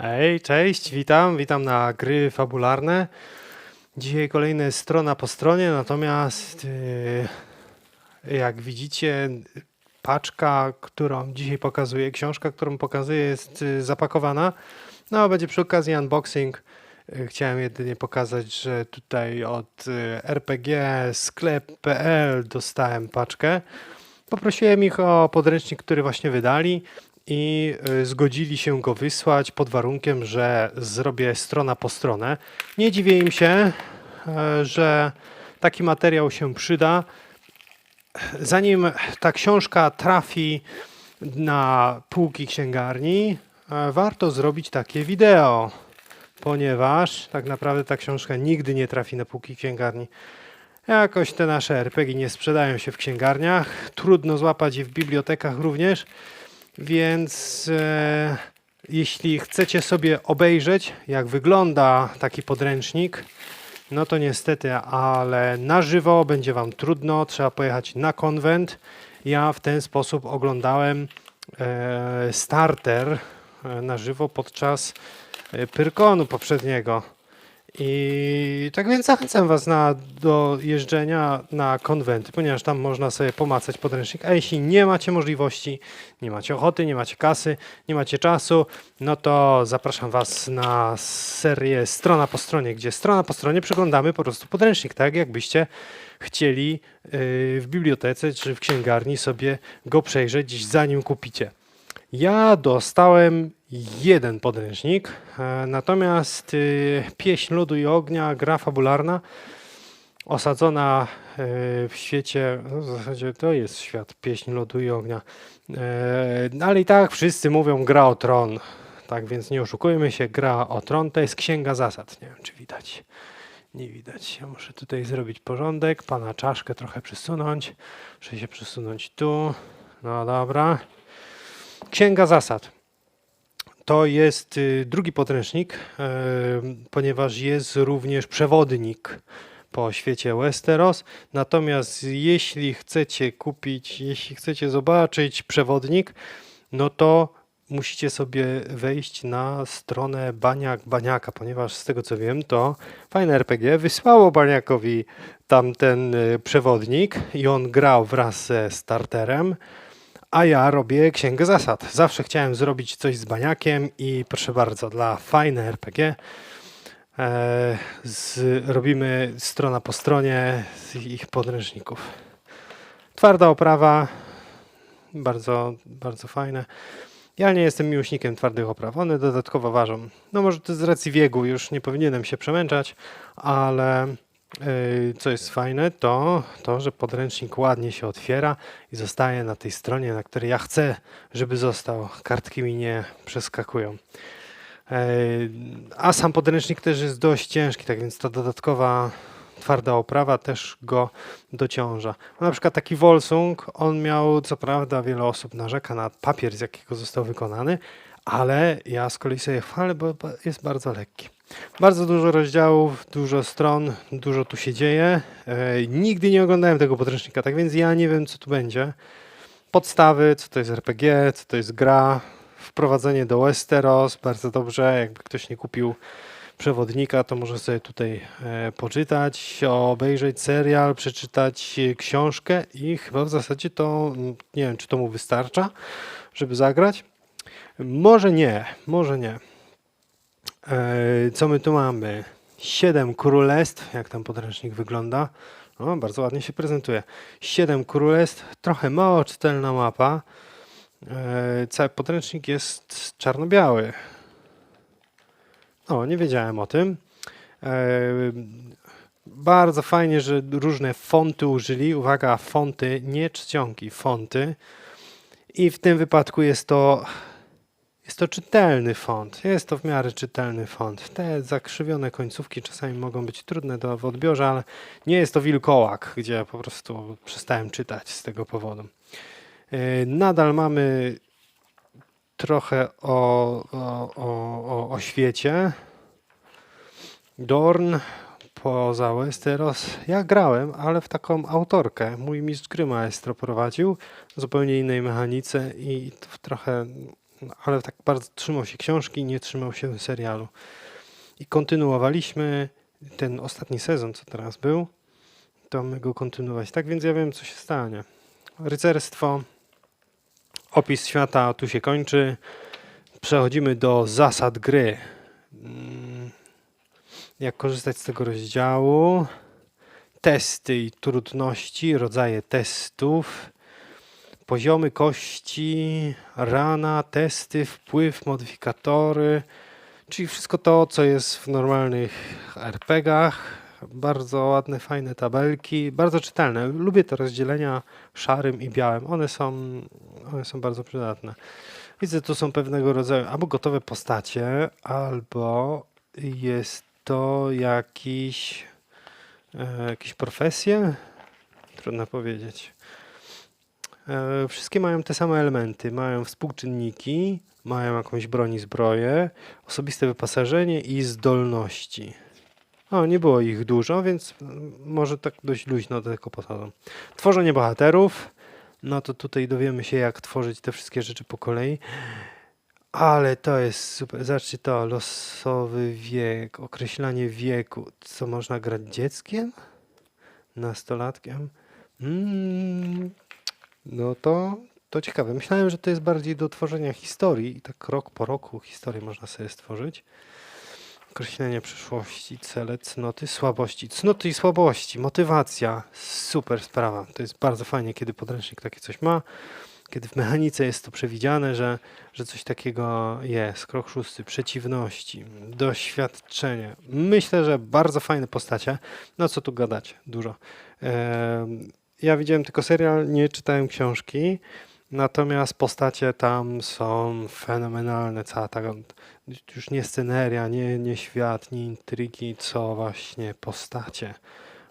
Hej, cześć, witam, witam na gry fabularne. Dzisiaj kolejna strona po stronie, natomiast yy, jak widzicie, paczka, którą dzisiaj pokazuję, książka, którą pokazuję jest yy, zapakowana. No, będzie przy okazji unboxing. Chciałem jedynie pokazać, że tutaj od yy, RPG sklep.pl dostałem paczkę. Poprosiłem ich o podręcznik, który właśnie wydali i y, zgodzili się go wysłać pod warunkiem, że zrobię strona po stronę. Nie dziwię im się, e, że taki materiał się przyda. Zanim ta książka trafi na półki księgarni, e, warto zrobić takie wideo, ponieważ tak naprawdę ta książka nigdy nie trafi na półki księgarni. Jakoś te nasze RPG nie sprzedają się w księgarniach. Trudno złapać je w bibliotekach również. Więc e, jeśli chcecie sobie obejrzeć, jak wygląda taki podręcznik, no to niestety, ale na żywo będzie Wam trudno. Trzeba pojechać na konwent. Ja w ten sposób oglądałem e, starter e, na żywo podczas e, Pyrkonu poprzedniego. I tak więc zachęcam Was na, do jeżdżenia na konwenty, ponieważ tam można sobie pomacać podręcznik. A jeśli nie macie możliwości, nie macie ochoty, nie macie kasy, nie macie czasu, no to zapraszam Was na serię Strona po stronie, gdzie strona po stronie przeglądamy po prostu podręcznik, tak jakbyście chcieli yy, w bibliotece czy w księgarni sobie go przejrzeć, zanim kupicie. Ja dostałem jeden podręcznik, e, natomiast y, Pieśń Lodu i Ognia, gra fabularna, osadzona e, w świecie, no w zasadzie to jest świat Pieśń Lodu i Ognia, E, ale i tak wszyscy mówią gra o tron, tak więc nie oszukujmy się, gra o tron to jest księga zasad, nie wiem czy widać. Nie widać. Ja muszę tutaj zrobić porządek, pana czaszkę trochę przesunąć. Muszę się przesunąć tu. No dobra. Księga zasad. To jest y, drugi podręcznik, y, ponieważ jest również przewodnik po świecie Westeros. Natomiast jeśli chcecie kupić, jeśli chcecie zobaczyć przewodnik, no to musicie sobie wejść na stronę Baniak Baniaka, ponieważ z tego co wiem, to fajne RPG wysłało Baniakowi tamten y, przewodnik i on grał wraz ze starterem a ja robię księgę zasad. Zawsze chciałem zrobić coś z baniakiem i proszę bardzo, dla fajne RPG e, z, robimy strona po stronie z ich podręczników. Twarda oprawa, bardzo, bardzo fajne. Ja nie jestem miłośnikiem twardych opraw, one dodatkowo ważą. No może to z racji wieku już nie powinienem się przemęczać, ale Co jest fajne, to to, że podręcznik ładnie się otwiera i zostaje na tej stronie, na której ja chcę, żeby został. Kartki mi nie przeskakują. A sam podręcznik też jest dość ciężki, tak więc ta dodatkowa twarda oprawa też go dociąża. Na przykład taki Volsung, on miał, co prawda wiele osób narzeka na papier, z jakiego został wykonany, ale ja z kolei sobie chwalę, bo jest bardzo lekki. Bardzo dużo rozdziałów, dużo stron, dużo tu się dzieje. E, nigdy nie oglądałem tego podręcznika, tak więc ja nie wiem, co tu będzie. Podstawy, co to jest RPG, co to jest gra, wprowadzenie do Westeros, bardzo dobrze. Jakby ktoś nie kupił przewodnika, to może sobie tutaj e, poczytać, obejrzeć serial, przeczytać e, książkę i chyba w zasadzie to, mm, nie wiem, czy to mu wystarcza, żeby zagrać. Może nie, może nie. E, Co my tu mamy? Siedem królestw, jak tam podręcznik wygląda. O, bardzo ładnie się prezentuje. Siedem królestw, trochę mało czytelna mapa. E, Cały podręcznik jest czarno-biały. O, nie wiedziałem o tym. E, Bardzo fajnie, że różne fonty użyli. Uwaga, fonty, nie czcionki, fonty. I w tym wypadku jest to jest to czytelny font. Jest to w miarę czytelny font. Te zakrzywione końcówki czasami mogą być trudne do w odbiorze, ale nie jest to wilkołak, gdzie po prostu przestałem czytać z tego powodu. Yy, Nadal mamy trochę o, o, o, o, świecie. Dorn poza Westeros. Ja grałem, ale w taką autorkę. Mój mistrz gry maestro prowadził zupełnie innej mechanice i trochę ale tak bardzo trzymał się książki, nie trzymał się serialu. I kontynuowaliśmy ten ostatni sezon, co teraz był, to my go kontynuować. Tak więc ja wiem, co się stanie. Rycerstwo, opis świata tu się kończy. Przechodzimy do zasad gry. Mm, Jak korzystać z tego rozdziału? Testy i trudności, rodzaje testów, poziomy kości, rana, testy, wpływ, modyfikatory, czyli wszystko to, co jest w normalnych RPGach. Bardzo ładne, fajne tabelki, bardzo czytelne. Lubię te rozdzielenia szarym i białym. One są, one są bardzo przydatne. Widzę, tu są pewnego rodzaju albo gotowe postacie, albo jest to jakiś, e, jakieś profesje. Trudno powiedzieć. E, Wszystkie mają te same elementy. Mają współczynniki, mają jakąś broń i zbroję, osobiste wyposażenie i zdolności. O, nie było ich dużo, więc mm, może tak dość luźno do tego posadzą. Tworzenie bohaterów. No to tutaj dowiemy się, jak tworzyć te wszystkie rzeczy po kolei. Ale to jest super. Zobaczcie to, losowy wiek, określanie wieku. Co można grać dzieckiem? Nastolatkiem? Mm, no to, to ciekawe. Myślałem, że to jest bardziej do tworzenia historii i tak rok po roku historię można sobie stworzyć. Określenie przyszłości, cele, cnoty, słabości. Cnoty i słabości, motywacja. Super sprawa. To jest bardzo fajnie, kiedy podręcznik takie coś ma. Kiedy w mechanice jest to przewidziane, że, że coś takiego jest. Krok szósty, przeciwności, doświadczenie. Myślę, że bardzo fajne postacie. No co tu gadać, dużo. Em, ja widziałem tylko serial, nie czytałem książki. Natomiast postacie tam są fenomenalne. Cała ta już nie sceneria, nie, nie świat, nie intrygi, co właśnie postacie.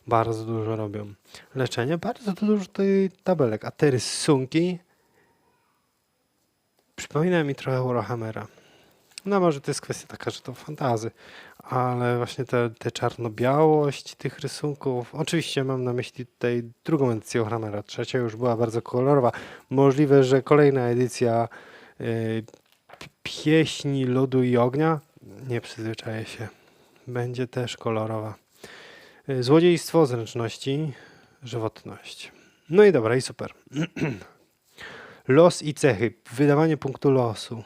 Bardzo dużo robią. Leczenie, bardzo dużo tej tabelek. A te rysunki przypomina mi trochę Warhammera. No może to jest kwestia taka, że to fantazy, ale właśnie te, te czarno-białość tych rysunków, oczywiście mam na myśli tutaj drugą edycję Warhammera, trzecia już była bardzo kolorowa. Możliwe, że kolejna edycja y, Pieśni Lodu i Ognia, nie przyzwyczaję się, będzie też kolorowa. Y, Złodziejstwo, zręczności, żywotność. No i dobra, i super. Los i cechy. Wydawanie punktu losu.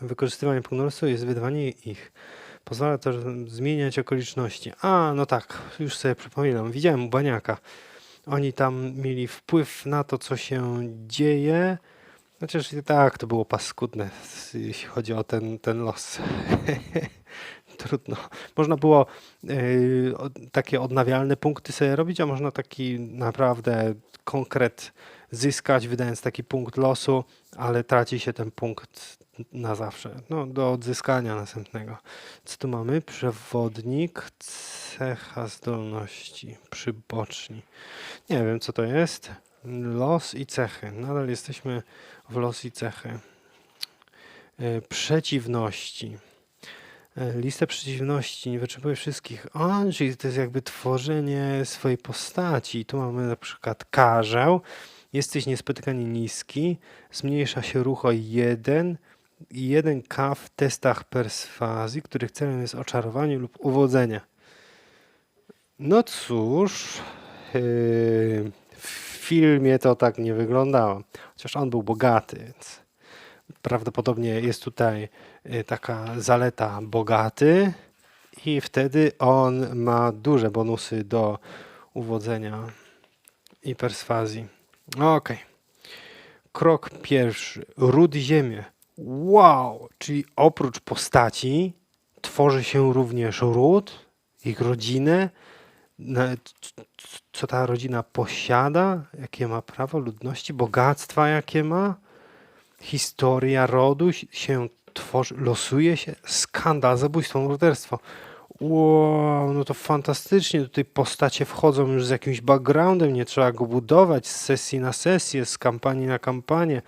Wykorzystywanie punktu losu jest wydawanie ich. Pozwala też zmieniać okoliczności. A, no tak, już sobie przypominam. Widziałem u Baniaka. Oni tam mieli wpływ na to, co się dzieje. Chociaż i tak to było paskudne, jeśli chodzi o ten, ten los. Trudno. Można było yy, takie odnawialne punkty sobie robić, a można taki naprawdę konkret zyskać, wydając taki punkt losu, ale traci się ten punkt na zawsze. No, do odzyskania następnego. Co tu mamy? Przewodnik, cecha zdolności, przyboczni. Nie wiem, co to jest. Los i cechy. Nadal jesteśmy w los i cechy. E, Przeciwności. E, Listę przeciwności nie wyczerpuje wszystkich. O, czyli to jest jakby tworzenie swojej postaci. Tu mamy na przykład karzeł. Jesteś niespotykanie niski. Zmniejsza się ruch o jeden. i jeden K w testach perswazji, których celem jest oczarowanie lub uwodzenie. No cóż, yy, w filmie to tak nie wyglądało. Chociaż on był bogaty, więc prawdopodobnie jest tutaj y, taka zaleta bogaty i wtedy on ma duże bonusy do uwodzenia i perswazji. Okej. Krok pierwszy. Ród ziemię. Wow! Czyli oprócz postaci tworzy się również ród, ich rodzinę, co ta rodzina posiada, jakie ma prawo ludności, bogactwa jakie ma, historia rodu si- się tworzy, losuje się, skandal, zabójstwo, morderstwo. Wow, no to fantastycznie, tutaj postacie wchodzą już z jakimś backgroundem, nie trzeba go budować z sesji na sesję, z kampanii na kampanię,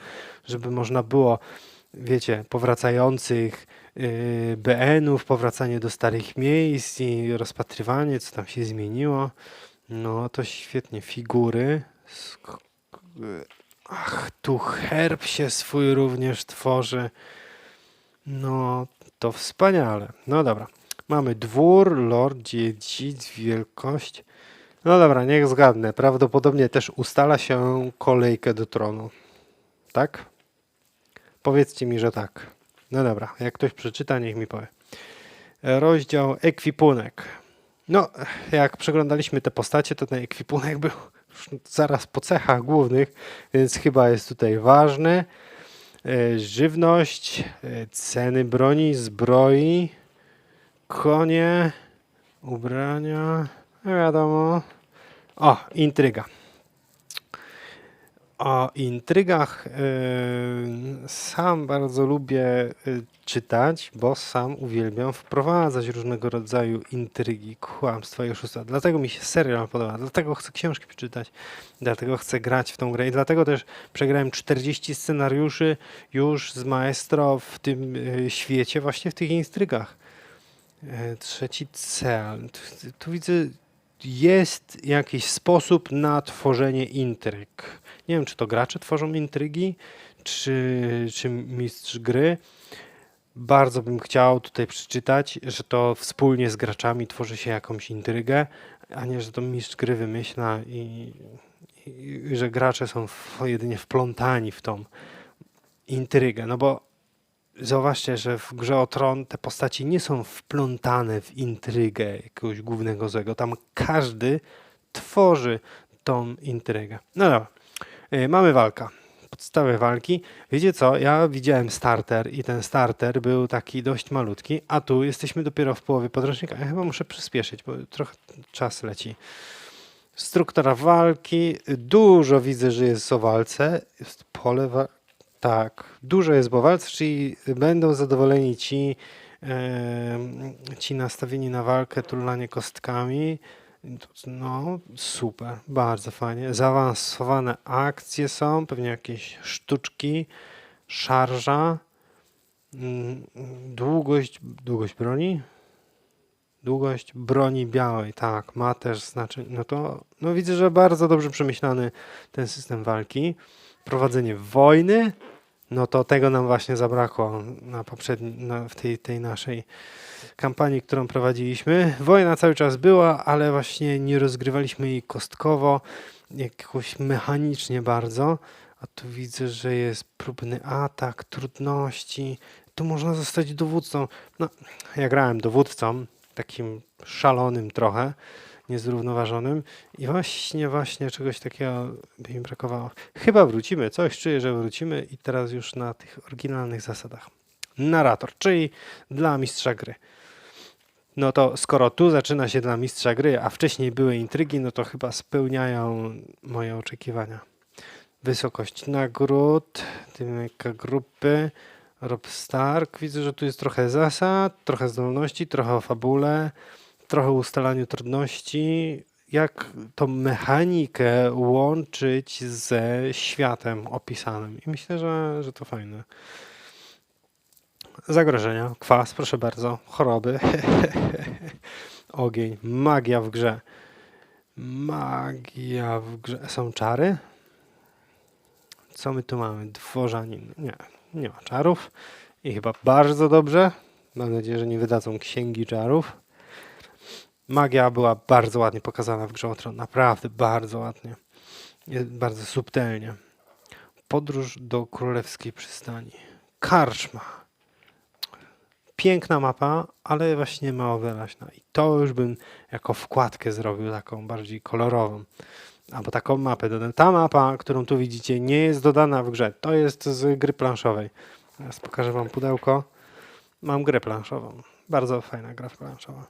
żeby można było, wiecie, powracających yy, BN-ów, powracanie do starych miejsc i rozpatrywanie, co tam się zmieniło. No to świetnie, figury. Ach, tu herb się swój również tworzy. No, to wspaniale. No dobra. Mamy dwór, lord, dziedzic, wielkość. No dobra, niech zgadnę. Prawdopodobnie też ustala się kolejkę do tronu. Tak? Powiedzcie mi, że tak. No dobra, jak ktoś przeczyta, niech mi powie. Rozdział ekwipunek. No, jak przeglądaliśmy te postacie, to ten ekwipunek był zaraz po cechach głównych, więc chyba jest tutaj ważny. E, Żywność, e, ceny broni, zbroi, konie, ubrania, no wiadomo. O, intryga. O intrygach yy, sam bardzo lubię yy, czytać, bo sam uwielbiam wprowadzać różnego rodzaju intrygi, kłamstwa i oszustwa. Dlatego mi się serial podoba, dlatego chcę książki przeczytać, dlatego chcę grać w tą grę i dlatego też przegrałem 40 scenariuszy już z Maestro w tym yy, świecie, właśnie w tych intrygach. Yy, Trzeci cel. Tu widzę, jest jakiś sposób na tworzenie intryg. Nie wiem, czy to gracze tworzą intrygi, czy, czy mistrz gry. Bardzo bym chciał tutaj przeczytać, że to wspólnie z graczami tworzy się jakąś intrygę, a nie, że to mistrz gry wymyśla i, i, i że gracze są w, jedynie wplątani w tą intrygę. No bo zauważcie, że w grze o tron te postaci nie są wplątane w intrygę jakiegoś głównego złego. Tam każdy tworzy tą intrygę. No dobra. Y, Mamy walka. Podstawy walki. Wiecie co? Ja widziałem starter i ten starter był taki dość malutki, a tu jesteśmy dopiero w połowie podręcznika. Ja chyba muszę przyspieszyć, bo trochę czas leci. Struktura walki. Dużo widzę, że jest o walce. Jest pole wa- Tak, dużo jest o walce, czyli będą zadowoleni ci, em, ci nastawieni na walkę, tulanie kostkami. No, super, bardzo fajnie. Zaawansowane akcje są, pewnie jakieś sztuczki, szarża, mm, długość, długość broni, długość broni białej, tak, ma też znaczenie. No to, no widzę, że bardzo dobrze przemyślany ten system walki. Prowadzenie wojny, no to tego nam właśnie zabrakło na poprzedni, na, w tej, tej naszej kampanii, którą prowadziliśmy. Wojna cały czas była, ale właśnie nie rozgrywaliśmy jej kostkowo, jakoś mechanicznie bardzo. A tu widzę, że jest próbny atak, trudności. Tu można zostać dowódcą. No, ja grałem dowódcą, takim szalonym trochę, niezrównoważonym i właśnie, właśnie czegoś takiego by mi brakowało. Chyba wrócimy, coś czuję, że wrócimy i teraz już na tych oryginalnych zasadach. Narrator, czyli dla mistrza gry. No to skoro tu zaczyna się dla mistrza gry, a wcześniej były intrygi, no to chyba spełniają moje oczekiwania. Wysokość nagród, dynamika grupy, Rob Stark. Widzę, że tu jest trochę zasad, trochę zdolności, trochę o fabule, trochę ustalaniu trudności. Jak tą mechanikę łączyć ze światem opisanym. I myślę, że, że to fajne. Zagrożenia, kwas, proszę bardzo, choroby, ogień, magia w grze. Magia w grze. Są czary? Co my tu mamy? Dworzanin. Nie, nie ma czarów. I chyba bardzo dobrze. Mam nadzieję, że nie wydadzą księgi czarów. Magia była bardzo ładnie pokazana w grze o Tron. Naprawdę bardzo ładnie. Jest bardzo subtelnie. Podróż do królewskiej przystani. Karczma. Piękna mapa, ale właśnie mało wyraźna. I to już bym jako wkładkę zrobił taką bardziej kolorową. Albo taką mapę dodam. Ta mapa, którą tu widzicie, nie jest dodana w grze. To jest z gry planszowej. Teraz pokażę wam pudełko. Mam grę planszową. Bardzo fajna gra planszowa.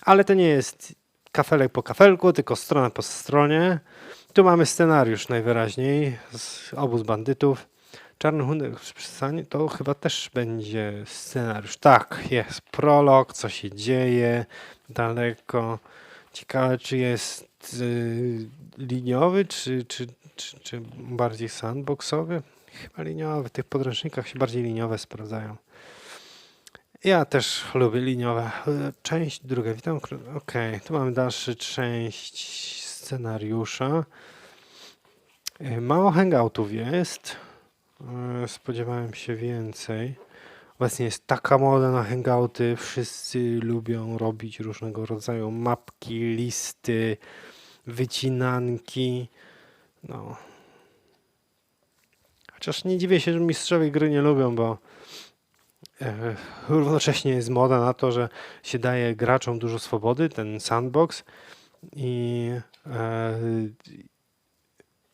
Ale to nie jest kafelek po kafelku, tylko strona po stronie. Tu mamy scenariusz najwyraźniej z obóz bandytów. Czarny Hunek w przystani to chyba też będzie scenariusz. Tak, jest prolog, co się dzieje daleko. Ciekawe, czy jest y, liniowy, czy, czy, czy, czy bardziej sandboxowy? Chyba liniowy. W tych podręcznikach się bardziej liniowe sprawdzają. Ja też lubię liniowe. Część druga. Witam. Okej, tu mamy dalszy część scenariusza. Mało hangoutów jest. E, Spodziewałem się więcej. Obecnie jest taka moda na hangouty. Wszyscy lubią robić różnego rodzaju mapki, listy, wycinanki. No. Chociaż nie dziwię się, że mistrzowie gry nie lubią, bo równocześnie jest moda na to, że się daje graczom dużo swobody, ten sandbox i, e,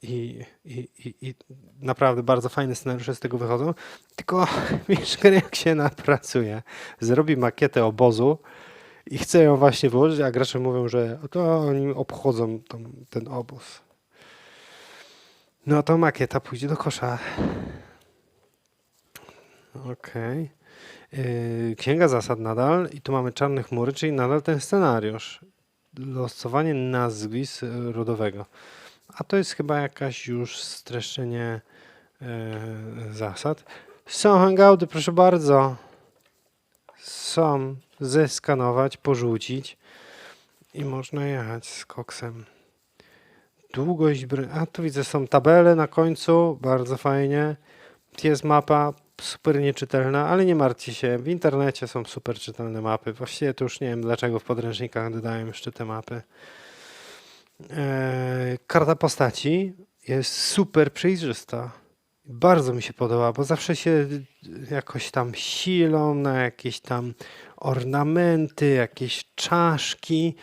i, i, i, i naprawdę bardzo fajne scenariusze z tego wychodzą. Tylko mieszka jak się napracuje, zrobi makietę obozu i chce ją właśnie włożyć, a gracze mówią, że to oni obchodzą ten obóz. No to makieta pójdzie do kosza. Okej. Yy, Księga zasad nadal i tu mamy czarne chmury, czyli nadal ten scenariusz. Losowanie nazwisk rodowego. A to jest chyba jakaś już streszczenie e, zasad. Są hangouty, proszę bardzo. Są. Zeskanować, porzucić i można jechać z koksem. Długość. A tu widzę, są tabele na końcu, bardzo fajnie. Jest mapa, super nieczytelna, ale nie martwcie się, w internecie są super czytelne mapy. Właściwie to już nie wiem dlaczego w podręcznikach dodają jeszcze te mapy. Eee, karta postaci jest super przejrzysta. Bardzo mi się podoba, bo zawsze się jakoś tam silą na jakieś tam ornamenty, jakieś czaszki,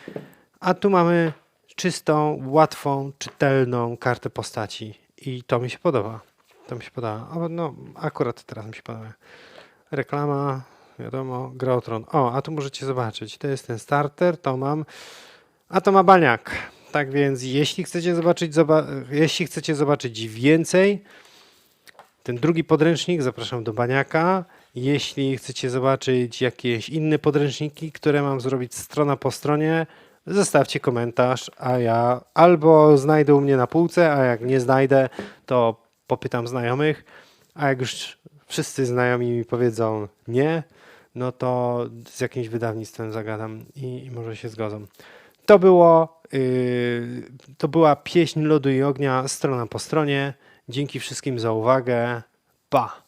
a tu mamy czystą, łatwą, czytelną kartę postaci i to mi się podoba. To mi się podoba. O, no, akurat teraz mi się podoba. Reklama, wiadomo, gra o tron. O, a tu możecie zobaczyć. To jest ten starter, to mam. A to ma baniak. Tak więc, jeśli chcecie zobaczyć, zoba jeśli chcecie zobaczyć więcej, ten drugi podręcznik zapraszam do baniaka. Jeśli chcecie zobaczyć jakieś inne podręczniki, które mam zrobić strona po stronie, zostawcie komentarz, a ja albo znajdę u mnie na półce, a jak nie znajdę, to popytam znajomych, a jak już wszyscy znajomi mi powiedzą nie, no to z jakimś wydawnictwem zagadam i, może się zgodzą. To było, yy, to była pieśń lodu i ognia, strona po stronie. Dzięki wszystkim za uwagę. Pa!